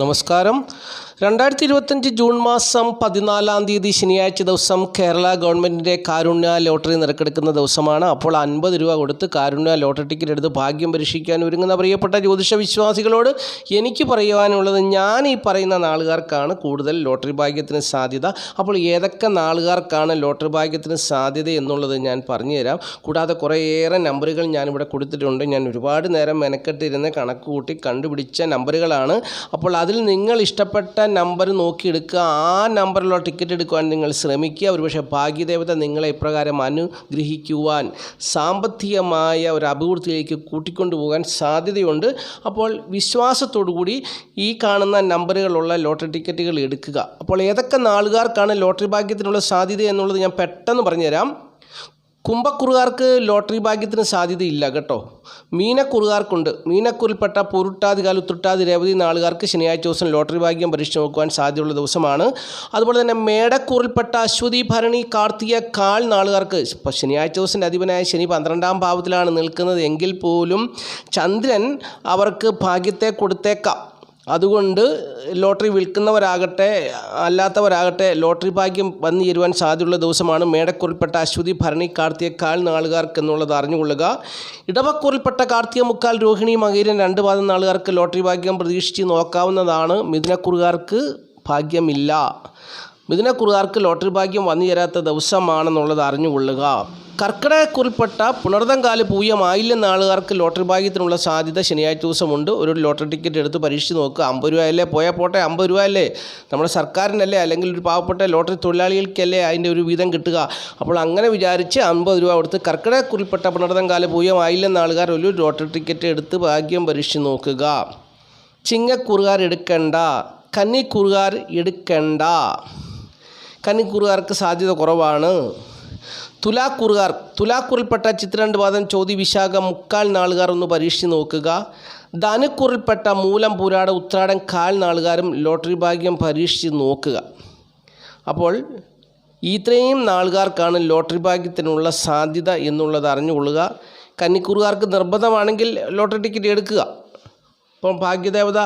നമസ്കാരം. രണ്ടായിരത്തി ഇരുപത്തഞ്ച് ജൂൺ മാസം പതിനാലാം തീയതി ശനിയാഴ്ച ദിവസം കേരള ഗവൺമെന്റിന്റെ കാരുണ്യ ലോട്ടറി നിരക്കെടുക്കുന്ന ദിവസമാണ്. അപ്പോൾ അൻപത് രൂപ കൊടുത്ത് കാരുണ്യ ലോട്ടറി ടിക്കറ്റ് എടുത്ത് ഭാഗ്യം പരീക്ഷിക്കാൻ ഒരുങ്ങുന്ന പ്രിയപ്പെട്ട ജ്യോതിഷ വിശ്വാസികളോട് എനിക്ക് പറയുവാനുള്ളത് ഞാൻ ഈ പറയുന്ന നാളുകാർക്കാണ് കൂടുതൽ ലോട്ടറി ഭാഗ്യത്തിന് സാധ്യത. അപ്പോൾ ഏതൊക്കെ നാളുകാർക്കാണ് ലോട്ടറി ഭാഗ്യത്തിന് സാധ്യത എന്നുള്ളത് ഞാൻ പറഞ്ഞുതരാം. കൂടാതെ കുറേയേറെ നമ്പറുകൾ ഞാനിവിടെ കൊടുത്തിട്ടുണ്ട്. ഞാൻ ഒരുപാട് നേരം മെനക്കെട്ടിരുന്ന് കണക്ക് കൂട്ടി കണ്ടുപിടിച്ച നമ്പറുകളാണ്. അപ്പോൾ അതിൽ നിങ്ങൾ ഇഷ്ടപ്പെട്ട നമ്പർ നോക്കിയെടുക്കുക. ആ നമ്പറിലുള്ള ടിക്കറ്റ് എടുക്കുവാൻ നിങ്ങൾ ശ്രമിക്കുക. ഒരുപക്ഷെ ഭാഗ്യദേവത നിങ്ങളെ ഇപ്രകാരം അനുഗ്രഹിക്കുവാൻ സാമ്പത്തികമായ ഒരു അഭിവൃദ്ധിയിലേക്ക് കൂട്ടിക്കൊണ്ടുപോകാൻ സാധ്യതയുണ്ട്. അപ്പോൾ വിശ്വാസത്തോടു കൂടി ഈ കാണുന്ന നമ്പറുകളുള്ള ലോട്ടറി ടിക്കറ്റുകൾ എടുക്കുക. അപ്പോൾ ഏതൊക്കെ നാളുകാർക്കാണ് ലോട്ടറി ഭാഗ്യത്തിനുള്ള സാധ്യത എന്നുള്ളത് ഞാൻ പെട്ടെന്ന് പറഞ്ഞുതരാം. കുംഭക്കുറുകാർക്ക് ലോട്ടറി ഭാഗ്യത്തിന് സാധ്യതയില്ല കേട്ടോ. മീനക്കുറുകാർക്കുണ്ട്. മീനക്കുറിൽപ്പെട്ട പൊരുട്ടാതികാൽ ഉത്രട്ടാതി രേവതി നാളുകാർക്ക് ശനിയാഴ്ച ദിവസം ലോട്ടറി ഭാഗ്യം പരീക്ഷ നോക്കുവാൻ സാധ്യതയുള്ള ദിവസമാണ്. അതുപോലെ തന്നെ മേടക്കൂറിൽപ്പെട്ട അശ്വതി ഭരണി കാർത്തിക കാൽ നാളുകാർക്ക് ഇപ്പോൾ ശനിയാഴ്ച ദിവസത്തിന്റെ അധിപനായ ശനി പന്ത്രണ്ടാം ഭാവത്തിലാണ് നിൽക്കുന്നത്. എങ്കിൽ പോലും ചന്ദ്രൻ അവർക്ക് ഭാഗ്യത്തെ കൊടുത്തേക്കാം. അതുകൊണ്ട് ലോട്ടറി വിൽക്കുന്നവരാകട്ടെ അല്ലാത്തവരാകട്ടെ ലോട്ടറി ഭാഗ്യം വന്നു ചേരുവാൻ സാധ്യതയുള്ള ദിവസമാണ് മേടക്കുറിൽപ്പെട്ട അശ്വതി ഭരണി കാർത്തിക കാൽ നാളുകാർക്ക് എന്നുള്ളത് അറിഞ്ഞുകൊള്ളുക. ഇടവക്കുറിൽപ്പെട്ട കാർത്തിക മുക്കാൽ രോഹിണി മകീരൻ രണ്ട് പാദം നാളുകാർക്ക് ലോട്ടറി ഭാഗ്യം പ്രതീക്ഷിച്ച് നോക്കാവുന്നതാണ്. മിഥുനക്കുറുകാർക്ക് ഭാഗ്യമില്ല. മിഥുനക്കുറുകാർക്ക് ലോട്ടറി ഭാഗ്യം വന്നു ചേരാത്ത ദിവസമാണെന്നുള്ളത് അറിഞ്ഞുകൊള്ളുക. കർക്കിടകക്കുറിൽപ്പെട്ട പുണർതങ്കാൽ പൂയമായില്ലെന്ന ആളുകാർക്ക് ലോട്ടറി ഭാഗ്യത്തിനുള്ള സാധ്യത ശനിയാഴ്ച ദിവസമുണ്ട്. ഒരു ലോട്ടറി ടിക്കറ്റ് എടുത്ത് പരീക്ഷിച്ച് നോക്കുക അമ്പത് രൂപയല്ലേ? പോയാൽ പോട്ടെ അമ്പത് രൂപയല്ലേ? നമ്മുടെ സർക്കാരിനല്ലേ? അല്ലെങ്കിൽ ഒരു പാവപ്പെട്ട ലോട്ടറി തൊഴിലാളികൾക്കല്ലേ അതിന്റെ ഒരു വീതം കിട്ടുക? അപ്പോൾ അങ്ങനെ വിചാരിച്ച് അമ്പത് രൂപ കൊടുത്ത് കർക്കിടകക്കുറിൽപ്പെട്ട പുണർതങ്കാൽ പൂയമായില്ലെന്ന ആളുകാർ ഒരു ലോട്ടറി ടിക്കറ്റ് എടുത്ത് ഭാഗ്യം പരീക്ഷിച്ച് നോക്കുക. ചിങ്ങക്കുറുകാർ എടുക്കേണ്ട. കന്നിക്കുറുകാർ എടുക്കേണ്ട. കന്നിക്കുറുകാർക്ക് സാധ്യത കുറവാണ്. തുലാക്കുറുകാർ തുലാക്കുറിൽപ്പെട്ട ചിത്രണ്ട് പാദം ചോതി വിശാഖ മുക്കാൽ നാളുകാർ ഒന്ന് പരീക്ഷിച്ച് നോക്കുക. ധനുക്കുറിൽപ്പെട്ട മൂലം പൂരാട ഉത്രാടം കാൽ നാളുകാരും ലോട്ടറി ഭാഗ്യം പരീക്ഷിച്ച് നോക്കുക. അപ്പോൾ ഇത്രയും നാളുകാർക്കാണ് ലോട്ടറി ഭാഗ്യത്തിനുള്ള സാധ്യത എന്നുള്ളത് അറിഞ്ഞുകൊള്ളുക. കന്നിക്കുറുകാർക്ക് നിർബന്ധമാണെങ്കിൽ ലോട്ടറി ടിക്കറ്റ് എടുക്കുക. അപ്പം ഭാഗ്യദേവത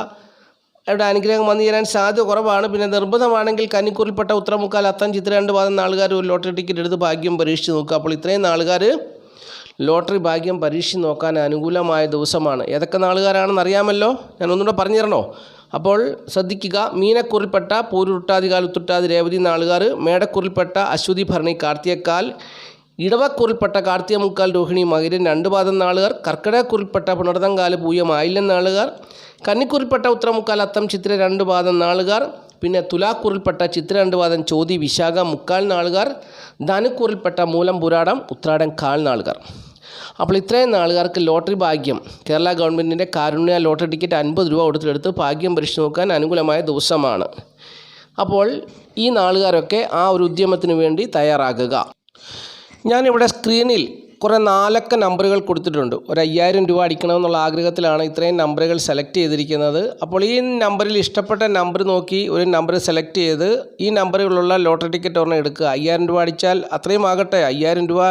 യുടെ അനുഗ്രഹം വന്നു ചേരാൻ സാധ്യത കുറവാണ്. പിന്നെ നിർബന്ധമാണെങ്കിൽ കന്നിക്കൂറിൽപ്പെട്ട ഉത്തരമുക്കാൽ അത്തം ചിത്ര രണ്ട് പാദം നാളുകാർ ഒരു ലോട്ടറി ടിക്കറ്റ് എടുത്ത് ഭാഗ്യം പരീക്ഷിച്ച് നോക്കുക. അപ്പോൾ ഇത്രയും നാളുകാർ ലോട്ടറി ഭാഗ്യം പരീക്ഷിച്ച് നോക്കാൻ അനുകൂലമായ ദിവസമാണ്. ഏതൊക്കെ നാളുകാരാണെന്ന് അറിയാമല്ലോ? ഞാൻ ഒന്നുകൂടെ പറഞ്ഞു തരണോ അപ്പോൾ ശ്രദ്ധിക്കുക മീനക്കുറിൽപ്പെട്ട പൂരുട്ടാതികാൽ ഉത്തുട്ടാതി രേവതി നാളുകാർ മേടക്കുറിൽപ്പെട്ട അശ്വതി ഭരണി കാർത്തിയക്കാൽ ഇടവക്കുറിൽപ്പെട്ട കാർത്തിക മുക്കാൽ രോഹിണി മകരൻ രണ്ട് പാദം നാളുകാർ കർക്കിടകക്കുറിൽപ്പെട്ട പുണർതങ്കാൽ പൂയം ആയില്ല നാളുകാർ കന്നിക്കുറിൽപ്പെട്ട ഉത്തരമുക്കാൽ അത്തം ചിത്ര രണ്ട് പാദം നാളുകാർ പിന്നെ തുലാക്കുറിൽപ്പെട്ട ചിത്ര രണ്ട് പാദം ചോതി വിശാഖ മുക്കാൽ നാളുകാർ ധനുക്കുറിൽപ്പെട്ട മൂലം പുരാടം ഉത്രാടം കാൽ നാളുകാർ. അപ്പോൾ ഇത്രയും നാളുകാർക്ക് ലോട്ടറി ഭാഗ്യം. കേരള ഗവൺമെന്റിന്റെ കാരുണ്യ ലോട്ടറി ടിക്കറ്റ് അൻപത് രൂപ കൊടുത്തെടുത്ത് ഭാഗ്യം പരീക്ഷിച്ച് നോക്കാൻ അനുകൂലമായ ദിവസമാണ്. അപ്പോൾ ഈ നാളുകാരൊക്കെ ആ ഒരു ഉദ്യമത്തിന് വേണ്ടി തയ്യാറാകുക. ഞാനിവിടെ സ്ക്രീനിൽ കുറേ നാലക്ക നമ്പറുകൾ കൊടുത്തിട്ടുണ്ട്. ഒരു അയ്യായിരം രൂപ അടിക്കണമെന്നുള്ള ആഗ്രഹത്തിലാണ് ഇത്രയും നമ്പറുകൾ സെലക്ട് ചെയ്തിരിക്കുന്നത്. അപ്പോൾ ഈ നമ്പറിൽ ഇഷ്ടപ്പെട്ട നമ്പർ നോക്കി ഒരു നമ്പർ സെലക്ട് ചെയ്ത് ഈ നമ്പറുകളുള്ള ലോട്ടറി ടിക്കറ്റ് ഒരെണ്ണം എടുക്കുക. അയ്യായിരം രൂപ അടിച്ചാൽ അത്രയും ആകട്ടെ. അയ്യായിരം രൂപ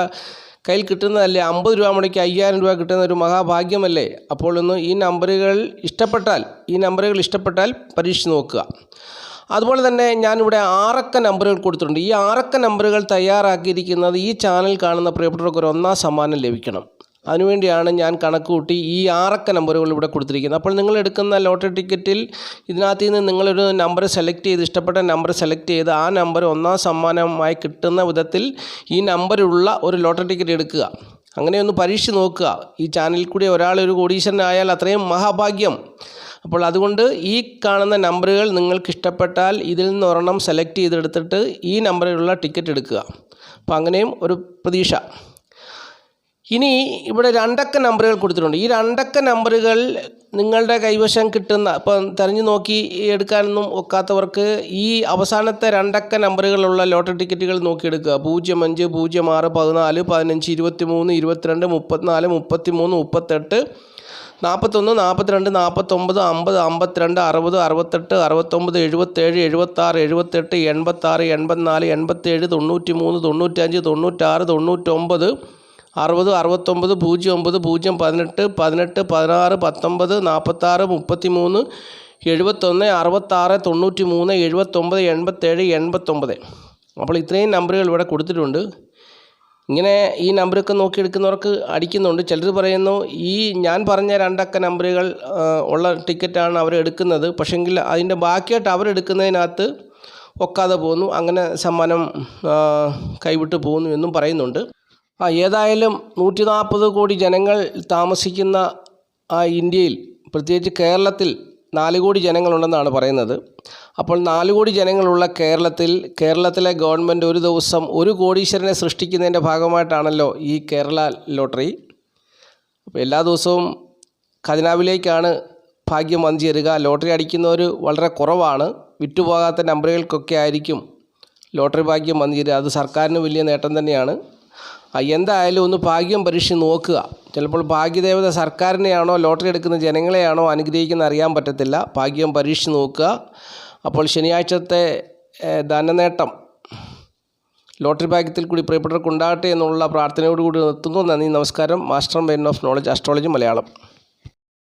കയ്യിൽ കിട്ടുന്നതല്ലേ? അമ്പത് രൂപ മുടക്കി അയ്യായിരം രൂപ കിട്ടുന്ന ഒരു മഹാഭാഗ്യമല്ലേ? അപ്പോൾ ഒന്ന് ഈ നമ്പറുകൾ ഇഷ്ടപ്പെട്ടാൽ ഈ നമ്പറുകൾ ഇഷ്ടപ്പെട്ടാൽ പരീക്ഷിച്ച് നോക്കുക. അതുപോലെ തന്നെ ഞാനിവിടെ ആറക്ക നമ്പറുകൾ കൊടുത്തിട്ടുണ്ട്. ഈ ആറക്ക നമ്പറുകൾ തയ്യാറാക്കിയിരിക്കുന്നത് ഈ ചാനൽ കാണുന്ന പ്രിയപ്പെട്ടവർക്ക് ഒരു ഒന്നാം സമ്മാനം ലഭിക്കണം. അതിനുവേണ്ടിയാണ് ഞാൻ കണക്ക് കൂട്ടി ഈ ആറക്ക നമ്പറുകൾ ഇവിടെ കൊടുത്തിരിക്കുന്നത്. അപ്പോൾ നിങ്ങൾ എടുക്കുന്ന ലോട്ടറി ടിക്കറ്റിൽ ഇതിനകത്ത് നിന്ന് നിങ്ങളൊരു നമ്പർ സെലക്ട് ചെയ്ത് ഇഷ്ടപ്പെട്ട നമ്പർ സെലക്ട് ചെയ്ത് ആ നമ്പർ ഒന്നാം സമ്മാനമായി കിട്ടുന്ന വിധത്തിൽ ഈ നമ്പറുള്ള ഒരു ലോട്ടറി ടിക്കറ്റ് എടുക്കുക. അങ്ങനെ ഒന്ന് പരീക്ഷിച്ച് നോക്കുക. ഈ ചാനലിൽ കൂടി ഒരാൾ ഒരു കോടീശ്വരനായാൽ അത്രയും മഹാഭാഗ്യം. അപ്പോൾ അതുകൊണ്ട് ഈ കാണുന്ന നമ്പറുകൾ നിങ്ങൾക്ക് ഇഷ്ടപ്പെട്ടാൽ ഇതിൽ നിന്ന് ഒരെണ്ണം സെലക്ട് ചെയ്തെടുത്തിട്ട് ഈ നമ്പറിലുള്ള ടിക്കറ്റ് എടുക്കുക. അപ്പോൾ അങ്ങനെയും ഒരു പ്രതീക്ഷ. ഇനി ഇവിടെ രണ്ടക്ക നമ്പറുകൾ കൊടുത്തിട്ടുണ്ട്. ഈ രണ്ടക്ക നമ്പറുകൾ നിങ്ങളുടെ കൈവശം കിട്ടുന്ന ഇപ്പം തിരഞ്ഞു നോക്കി എടുക്കാനൊന്നും ഒക്കാത്തവർക്ക് ഈ അവസാനത്തെ രണ്ടക്ക നമ്പറുകളുള്ള ലോട്ടറി ടിക്കറ്റുകൾ നോക്കിയെടുക്കുക. പൂജ്യം അഞ്ച് പൂജ്യം ആറ് പതിനാല് പതിനഞ്ച് ഇരുപത്തി മൂന്ന് ഇരുപത്തിരണ്ട് മുപ്പത്തിനാല് മുപ്പത്തി മൂന്ന് മുപ്പത്തെട്ട് നാൽപ്പത്തൊന്ന് നാൽപ്പത്തിരണ്ട് നാൽപ്പത്തൊമ്പത് അമ്പത് അമ്പത്തിരണ്ട് അറുപത് അറുപത്തെട്ട് അറുപത്തൊമ്പത് എഴുപത്തേഴ് എഴുപത്താറ് എഴുപത്തെട്ട് എൺപത്താറ് എൺപത്തിനാല് എൺപത്തേഴ് തൊണ്ണൂറ്റി മൂന്ന് തൊണ്ണൂറ്റഞ്ച് തൊണ്ണൂറ്റാറ് തൊണ്ണൂറ്റൊമ്പത് അറുപത് അറുപത്തൊമ്പത് പൂജ്യം ഒമ്പത് പൂജ്യം പതിനെട്ട് പതിനെട്ട് പതിനാറ് പത്തൊമ്പത് നാൽപ്പത്താറ് മുപ്പത്തി മൂന്ന് എഴുപത്തൊന്ന് അറുപത്താറ് തൊണ്ണൂറ്റി മൂന്ന് എഴുപത്തൊമ്പത് എൺപത്തേഴ് എൺപത്തൊമ്പത്. അപ്പോൾ ഇത്രയും നമ്പറുകൾ ഇവിടെ കൊടുത്തിട്ടുണ്ട്. ഇങ്ങനെ ഈ നമ്പറൊക്കെ നോക്കിയെടുക്കുന്നവർക്ക് അടിക്കുന്നുണ്ട്. ചിലർ പറയുന്നു ഈ ഞാൻ പറഞ്ഞ രണ്ടക്ക നമ്പറുകൾ ഉള്ള ടിക്കറ്റാണ് അവർ എടുക്കുന്നത്. പക്ഷെങ്കിൽ അതിന്റെ ബാക്കിയായിട്ട് അവരെടുക്കുന്നതിനകത്ത് ഒക്കാതെ പോകുന്നു. അങ്ങനെ സമ്മാനം കൈവിട്ട് പോകുന്നു എന്നും പറയുന്നുണ്ട്. ആ ഏതായാലും നൂറ്റി നാൽപ്പത് കോടി ജനങ്ങൾ താമസിക്കുന്ന ആ ഇന്ത്യയിൽ പ്രത്യേകിച്ച് കേരളത്തിൽ നാല് കോടി ജനങ്ങളുണ്ടെന്നാണ് പറയുന്നത്. അപ്പോൾ നാല് കോടി ജനങ്ങളുള്ള കേരളത്തിൽ കേരളത്തിലെ ഗവൺമെന്റ് ഒരു ദിവസം ഒരു കോടീശ്വരനെ സൃഷ്ടിക്കുന്നതിന്റെ ഭാഗമായിട്ടാണല്ലോ ഈ കേരള ലോട്ടറി. അപ്പോൾ എല്ലാ ദിവസവും ഖജനാവിലേക്കാണ് ഭാഗ്യം വന്നു ചേരുക ലോട്ടറി അടിക്കുന്നവർ വളരെ കുറവാണ്. വിറ്റുപോകാത്ത നമ്പറുകൾക്കൊക്കെ ആയിരിക്കും ലോട്ടറി ഭാഗ്യം വന്നു ചേരുക അത് സർക്കാരിന് വലിയ നേട്ടം തന്നെയാണ്. എന്തായാലും ഒന്ന് ഭാഗ്യം പരീക്ഷ നോക്കുക. ചിലപ്പോൾ ഭാഗ്യദേവത സർക്കാരിനെയാണോ ലോട്ടറി എടുക്കുന്ന ജനങ്ങളെയാണോ അനുഗ്രഹിക്കുന്ന അറിയാൻ പറ്റത്തില്ല. ഭാഗ്യം പരീക്ഷ നോക്കുക. അപ്പോൾ ശനിയാഴ്ചത്തെ ധനനേട്ടം ലോട്ടറി ഭാഗ്യത്തിൽ കൂടി പ്രിയപ്പെട്ടവർക്ക് ഉണ്ടാകട്ടെ എന്നുള്ള പ്രാർത്ഥനയോടുകൂടി നിർത്തുന്നു. നന്ദി നമസ്കാരം. Master men of knowledge astrology Malayalam.